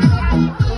Thank you.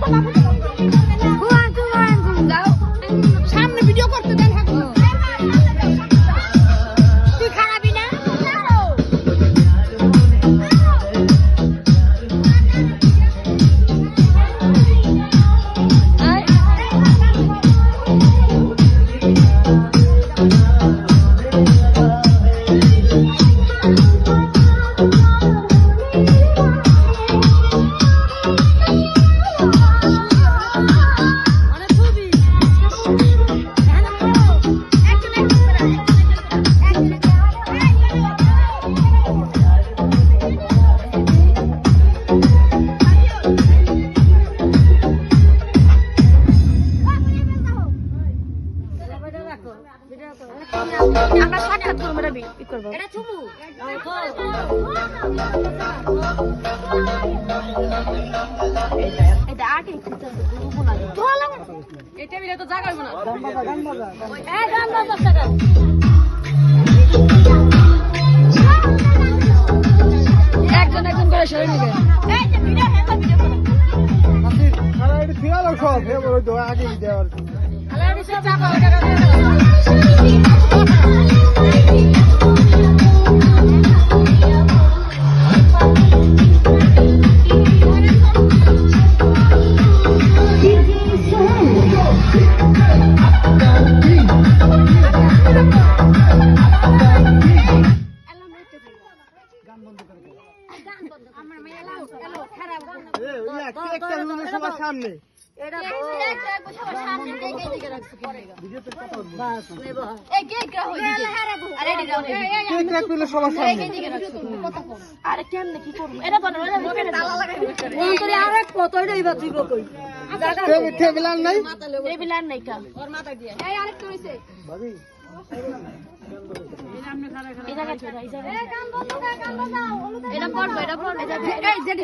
Bye-bye. আমরা সাক্ষাৎ করব এটা ই করব। এটা চুমু। এটা আগে এটা মিলে তো জাগাইব না। এই গান বাজা টাকা একজন একজন করে সরে নিবে। এই যে ভিডিও হেলা ভিডিও করো সারা এটা ফিরাল সব হে বড় আগে দেওয়ার। আলাদা সব টাকা টাকা সবার সামনে আরে কেমনে কি করব এটা বলো তালা লাগাই ফোন করে আর এক কত রইবা তুই কই টেবিল টেবিল আর নাই টেবিল আর নাই কা ওর মাথা দিয়ে এই আরেকটা হইছে ভাবি এই জায়গা ছেড়ে এই জায়গা এটা পড়ব এটা পড়ব এই যে